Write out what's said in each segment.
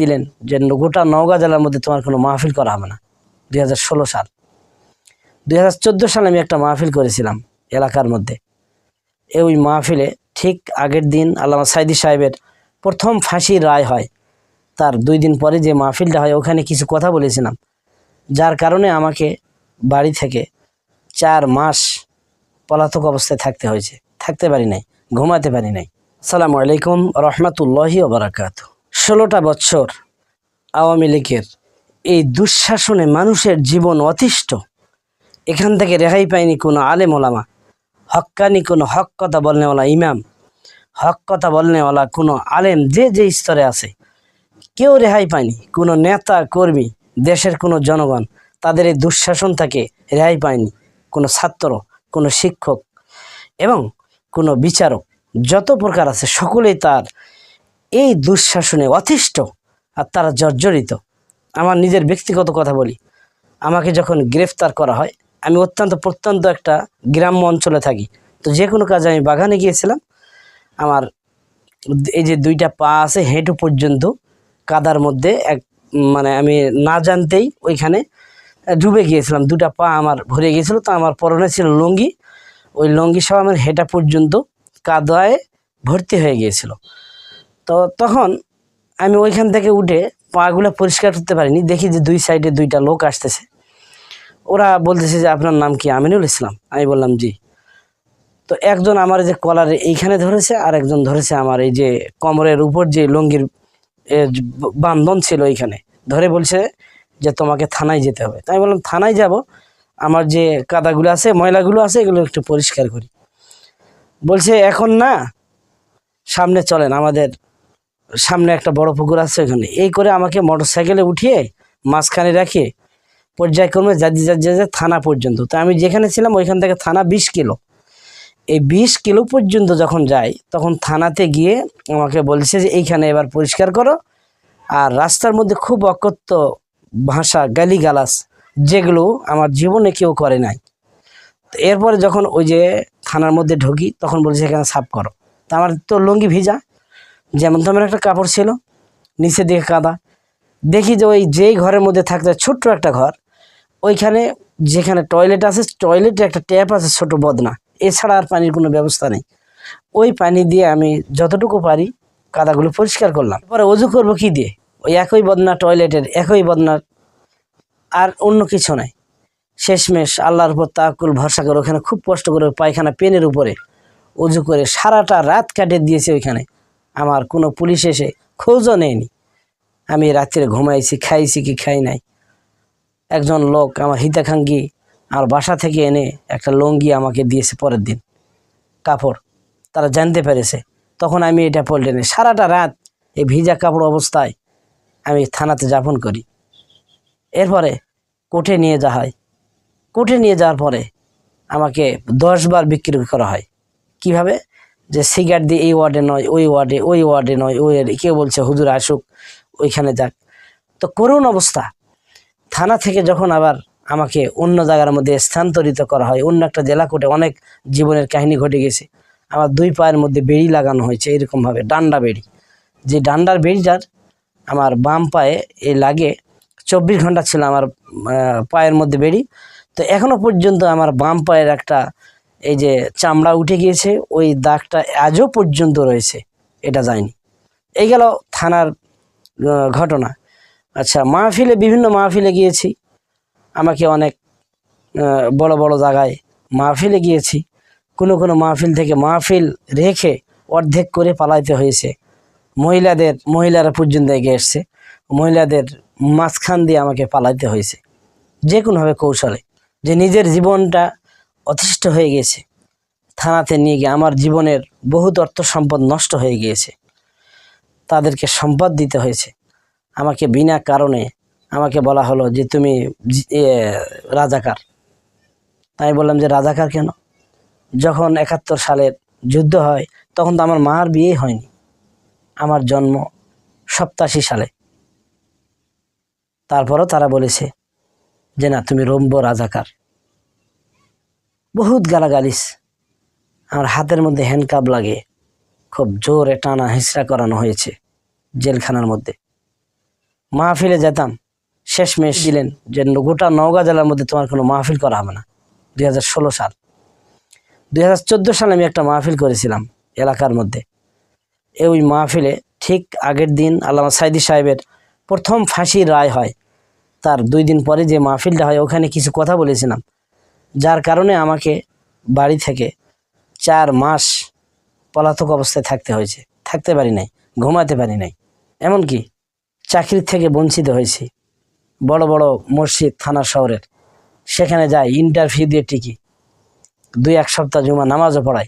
দিলেন যে গোটা নওগাঁ জেলার মধ্যে তোমার কোনো মাহফিল করা হবে না। দুই হাজার ষোলো সাল। দুই হাজার চোদ্দ সালে আমি একটা মাহফিল করেছিলাম এলাকার মধ্যে। এই ওই মাহফিলে ঠিক আগের দিন আল্লামা সাইদি সাহেবের প্রথম ফাঁসির রায় হয়। তার দুই দিন পরে যে মাহফিলটা হয়, ওখানে কিছু কথা বলেছিলাম। যার কারণে আমাকে বাড়ি থেকে চার মাস পলাতক অবস্থায় থাকতে হয়েছে। থাকতে পারি নাই, ঘুমাতে পারি নাই। আসসালামু আলাইকুম রহমতুল্লাহি ওবরাকাত ষোলোটা বছর আওয়ামী লীগের এই দুঃশাসনে মানুষের জীবন অতিষ্ঠ। এখান থেকে রেহাই পায়নি কোনো আলেম ওলামা, হক্কানি কোনো হক কথা বলনেওয়ালা ইমাম, হক কথা বলনেওয়ালা কোনো আলেম যে যে স্তরে আছে। কেউ রেহাই পায়নি, কোনো নেতা, কর্মী, দেশের কোনো জনগণ তাদের এই দুঃশাসন থেকে রেহাই পায়নি। কোনো ছাত্র, কোনো শিক্ষক এবং কোনো বিচারক, যত প্রকার আছে সকলেই তার এই দুঃশাসনে অতিষ্ঠ আর তারা জর্জরিত। আমার নিজের ব্যক্তিগত কথা বলি। আমাকে যখন গ্রেফতার করা হয়, আমি অত্যন্ত প্রত্যন্ত একটা গ্রাম্য অঞ্চলে থাকি। তো যে কোনো কাজে আমি বাগানে গিয়েছিলাম। আমার এই যে দুইটা পা আছে, হেঁটু পর্যন্ত কাদার মধ্যে এক মানে আমি না জানতেই ওইখানে ডুবে গিয়েছিলাম। দুটা পা আমার ভরে গিয়েছিল। তো আমার পরনে ছিল লুঙ্গি। ওই লুঙ্গি সব আমার হেঁটা পর্যন্ত কাদায় ভর্তি হয়ে গিয়েছিল। তো তখন আমি ওইখান থেকে উঠে পাগুলো পরিষ্কার করতে পারিনি। দেখি যে দুই সাইডে দুইটা লোক আসতেছে। ওরা বলতেছে যে, আপনার নাম কি? আমিনুল ইসলাম। আমি বললাম, জি। তো একজন আমার যে কলার এইখানে ধরেছে, আর একজন ধরেছে আমার এই যে কোমরের উপর যে লুঙ্গির বান্ধন ছিল এইখানে। ধরে বলছে যে, তোমাকে থানায় যেতে হবে। তাই বললাম, থানায় যাব? আমার যে কাদাগুলো আছে, ময়লাগুলো আছে, এগুলো একটু পরিষ্কার করি। বলছে, এখন না, সামনে চলেন, আমাদের সামনে একটা বড় পুকুর আছে ওখানে। এই করে আমাকে মোটর সাইকেলে উঠিয়ে মাঝখানে রাখিয়ে পর্যায়ক্রমে যাদি থানা পর্যন্ত। তো আমি যেখানে ছিলাম ওইখান থেকে থানা বিশ কিলো। এই বিশ কিলো পর্যন্ত যখন যাই, তখন থানাতে গিয়ে আমাকে বলছে যে, এইখানে এবার পরিষ্কার করো। আর রাস্তার মধ্যে খুব অকথ্য ভাষা গালিগালাস যেগুলো আমার জীবনে কেউ করে নাই। এরপরে যখন ওই যে থানার মধ্যে ঢুকি, তখন বলছে, এখানে সাফ করো। তা আমার তো লুঙ্গি ভিজা। যেমন তেমন একটা কাপড় ছিল নিচে দিকে কাদা। দেখি যে ওই যেই ঘরের মধ্যে থাকতে ছোট্ট একটা ঘর, ওইখানে যেখানে টয়লেট আছে টয়লেটে একটা ট্যাপ আছে ছোট বদনা। এছাড়া আর পানির কোনো ব্যবস্থা নেই। ওই পানি দিয়ে আমি যতটুকু পারি কাদাগুলো পরিষ্কার করলাম। পরে অজু করব কি দিয়ে? ওই একই বদনা টয়লেটের একই বদনার আর অন্য কিছু নাই। শেষমেশ আল্লাহর উপর তাকুল ভরসা করে ওখানে খুব কষ্ট করে পায়খানা পেনের উপরে উজু করে সারাটা রাত কাটিয়ে দিয়েছে ওইখানে। আমার কোনো পুলিশ এসে খোঁজও নেয়নি। আমি রাত্রে ঘুমাইছি, খাইছি কি খাই নাই। একজন লোক আমার হিতাকাঙ্ক্ষী আমার বাসা থেকে এনে একটা লুঙ্গি আমাকে দিয়েছে পরের দিন। কাপড়, তারা জানতে পেরেছে। তখন আমি এটা পড়লে নি সারাটা রাত এই ভিজা কাপড় অবস্থায় আমি থানাতে যাপন করি। এরপরে কোর্টে নিয়ে যাওয়া হয়। কোর্টে নিয়ে যাওয়ার পরে আমাকে দশ বার বিক্রি করা হয়। কীভাবে? যে সিগারেট দিয়ে এই ওয়ার্ডে নয়, ওই ওয়ার্ডে ওই ওয়ার্ডে নয়, ওই ওয়ার্ডে কেউ বলছে হুজুর আসুক, ওইখানে যাক। তো করুণ অবস্থা। থানা থেকে যখন আবার আমাকে অন্য জায়গার মধ্যে স্থানান্তরিত করা হয়, অন্য একটা জেলা কোর্টে অনেক জীবনের কাহিনী ঘটে গেছে। আমার দুই পায়ের মধ্যে বেড়ি লাগানো হয়েছে এরকমভাবে, ডান্ডা বেড়ি। যে ডান্ডার বেড়িটার আমার বাম পায়ে এ লাগে, চব্বিশ ঘণ্টা ছিল আমার পায়ের মধ্যে বেড়ি। তো এখনও পর্যন্ত আমার বাম পায়ের একটা এই যে চামড়া উঠে গিয়েছে, ওই দাগটা আজও পর্যন্ত রয়েছে, এটা যায়নি। এই গেল থানার ঘটনা। আচ্ছা মাহফিলে, বিভিন্ন মাহফিলে গিয়েছি। আমাকে অনেক বড় বড় জায়গায় মাহফিলে গিয়েছি। কোনো কোনো মাহফিল থেকে মাহফিল রেখে অর্ধেক করে পালাইতে হয়েছে। মহিলাদের, মহিলারা পর্যন্ত এগিয়ে এসছে। মহিলাদের মাঝখান দিয়ে আমাকে পালাইতে হয়েছে। যে কোনোভাবে কৌশলে। যে নিজের জীবনটা অতিষ্ঠ হয়ে গেছে থানাতে নিয়ে গিয়ে আমার জীবনের বহুত অর্থ সম্পদ নষ্ট হয়ে গিয়েছে। তাদেরকে সম্পদ দিতে হয়েছে। আমাকে বিনা কারণে আমাকে বলা হলো যে তুমি রাজাকার। তাই বললাম যে রাজাকার কেন? যখন একাত্তর সালের যুদ্ধ হয়, তখন তো আমার মার বিয়ে হয়নি। আমার জন্ম সপ্তাশি সালে। তারপরও তারা বলেছে যে না, তুমি রম্ব রাজাকার। বহুত গালাগালিস। আমার হাতের মধ্যে হ্যান্ডকাপ লাগে। খুব জোরে টানা হিসড়া করানো হয়েছে জেলখানার মধ্যে। মাহফিলে যেতাম। শেষ মেশ দিলেন যে গোটা নওগাঁ জেলার মধ্যে তোমার কোনো মাহফিল করা হবে না। দুই হাজার ষোলো সাল। দুই হাজার চোদ্দ সালে আমি একটা মাহফিল করেছিলাম এলাকার মধ্যে। ওই মাহফিলে ঠিক আগের দিন আল্লামা সাইদি সাহেবের প্রথম ফাঁসির রায় হয়। তার দুই দিন পরে যে মাহফিলটা হয়, ওখানে কিছু কথা বলেছিলাম। যার কারণে আমাকে বাড়ি থেকে চার মাস পলাতক অবস্থায় থাকতে হয়েছে। থাকতে পারি নাই, ঘুমাতে পারি নাই। এমনকি চাকরির থেকে বঞ্চিত হয়েছি। বড় বড় মসজিদ, থানা শহরের। সেখানে যাই ইন্টারভিউ দিয়ে টিকি। দুই এক সপ্তাহ জুমা নামাজও পড়াই।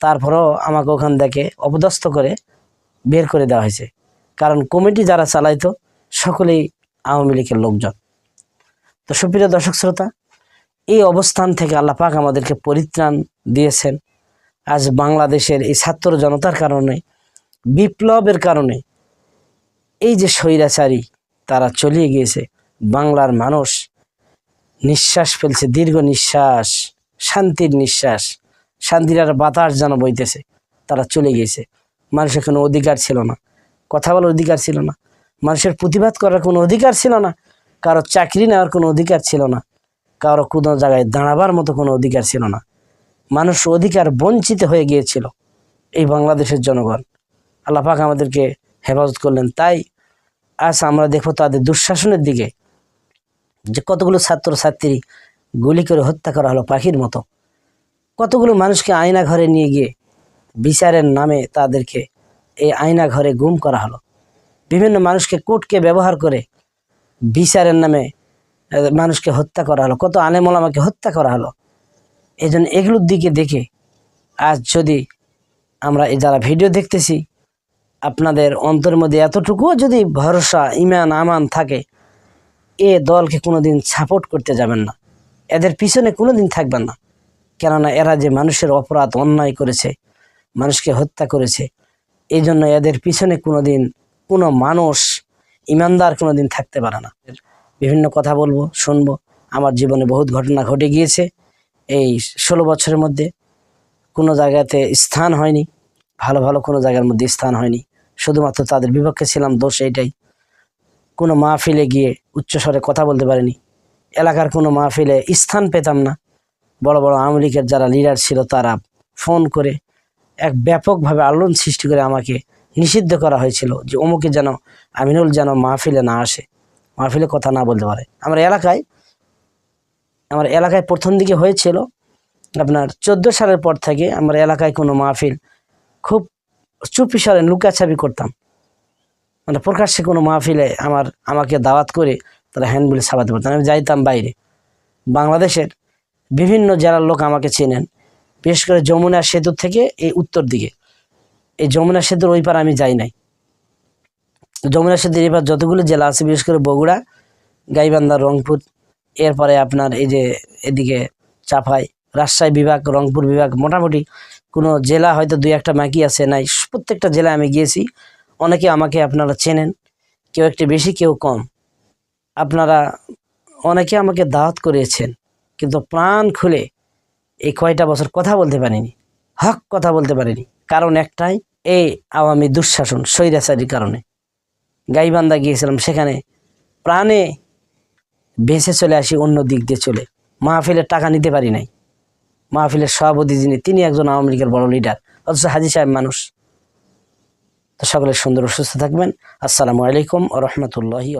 তারপরেও আমাকে ওখান থেকে অপদস্থ করে বের করে দেওয়া হয়েছে। কারণ কমিটি যারা চালাইতো, সকলেই আওয়ামী লীগের লোকজন। তো সুপ্রিয় দর্শক শ্রোতা এই অবস্থান থেকে আল্লাহ পাক আমাদেরকে পরিত্রাণ দিয়েছেন। আজ বাংলাদেশের এই ছাত্র জনতার কারণে, বিপ্লবের কারণে এই যে স্বৈরাচারী তারা চলিয়ে গিয়েছে, বাংলার মানুষ নিঃশ্বাস ফেলছে, দীর্ঘ নিঃশ্বাস, শান্তির নিঃশ্বাস, শান্তির আর বাতাস যেন বইতেছে, তারা চলে গিয়েছে। মানুষের কোনো অধিকার ছিল না, কথা বলার অধিকার ছিল না, মানুষের প্রতিবাদ করার কোনো অধিকার ছিল না, কারও চাকরি নেওয়ার কোনো অধিকার ছিল না। কারও কোনো জায়গায় দাঁড়াবার মতো কোনো অধিকার ছিল না। মানুষ অধিকার বঞ্চিত হয়ে গিয়েছিল এই বাংলাদেশের জনগণ। আল্লাহ পাক আমাদেরকে হেফাজত করলেন। তাই আজ আমরা দেখো তাদের দুঃশাসনের দিকে যে কতগুলো ছাত্র ছাত্রী গুলি করে হত্যা করা হলো পাখির মতো। কতগুলো মানুষকে আয়না ঘরে নিয়ে গিয়ে বিচারের নামে তাদেরকে এই আয়না ঘরে গুম করা হলো। বিভিন্ন মানুষকে কোর্টকে ব্যবহার করে বিচারের নামে মানুষকে হত্যা করা হলো, কত আলেমলামাকে হত্যা করা হলো। এই জন্য এগুলোর দিকে দেখে আজ যদি আমরা যারা ভিডিও দেখতেছি, আপনাদের অন্তর মধ্যে এতটুকুও যদি ভরসা, ইমান, আমান থাকে, এ দলকে কোনোদিন সাপোর্ট করতে যাবেন না। এদের পিছনে কোনোদিন থাকবেন না। কেননা এরা যে মানুষের অপরাধ অন্যায় করেছে, মানুষকে হত্যা করেছে এই জন্য এদের পিছনে কোনোদিন কোনো মানুষ, ইমানদার কোনোদিন থাকতে পারে না। বিভিন্ন কথা বলব, শুনব। আমার জীবনে বহুত ঘটনা ঘটে গিয়েছে। এই ষোলো বছরের মধ্যে কোনো জায়গাতে স্থান হয়নি, ভালো ভালো কোনো জায়গার মধ্যে স্থান হয়নি। শুধুমাত্র তাদের বিপক্ষে ছিলাম, দোষ এইটাই। কোনো মাহফিলে গিয়ে উচ্চস্বরে কথা বলতে পারিনি। এলাকার কোনো মাহফিলে স্থান পেতাম না। বড় বড় আওয়ামী লীগের যারা লিডার ছিল, তারা ফোন করে এক ব্যাপকভাবে আলোড়ন সৃষ্টি করে আমাকে নিষিদ্ধ করা হয়েছিল যে অমুকে যেন আমিনুল যেন মাহফিলে না আসে। মাহফিলে কথা না বলতে পারে। আমার এলাকায় আমার এলাকায় প্রথম দিকে হয়েছিল আপনার চোদ্দ সালের পর থেকে আমার এলাকায় কোনো মাহফিল খুব চুপি সরে লুকাছাবি করতাম। মানে প্রকাশ্যে কোনো মাহফিলে আমার, আমাকে দাওয়াত করে তারা হ্যান্ডবিল ছাপাতে পারতাম আমি যাইতাম বাইরে। বাংলাদেশের বিভিন্ন জেলার লোক আমাকে চেনেন। বিশেষ করে যমুনা সেতুর থেকে এই উত্তর দিকে। এই যমুনা সেতুর ওই পার আমি যাই নাই। যমুনা সেতুর এবার যতগুলো জেলা আছে, বিশেষ করে বগুড়া, গাইবান্ধা, রংপুর, এরপরে আপনার এই যে এদিকে চাপাই, রাজশাহী বিভাগ, রংপুর বিভাগ, মোটামুটি কোনো জেলা হয়তো দুই একটা বাকি আছে, নাই। প্রত্যেকটা জেলায় আমি গিয়েছি। অনেকে আমাকে আপনারা চেনেন, কেউ একটু বেশি, কেউ কম। আপনারা, অনেকে আমাকে দাওয়াত করিয়েছেন কিন্তু প্রাণ খুলে এই কয়টা বছর কথা বলতে পারিনি, হক কথা বলতে পারিনি। কারণ একটাই, এই আওয়ামী দুঃশাসন, স্বৈরাচারীর কারণে। গাইবান্ধা গিয়েছিলাম সেখানে। প্রাণে বেঁচে চলে আসি অন্য দিক দিয়ে চলে। মাহফিলের টাকা নিতে পারি নাই। মাহফিলের সভাপতি যিনি, তিনি একজন আওয়ামী লীগের বড় লিডার অথচ হাজি সাহেব মানুষ। তো সকলে সুন্দর সুস্থ থাকবেন। আসসালামু আলাইকুম ও রহমতুল্লাহি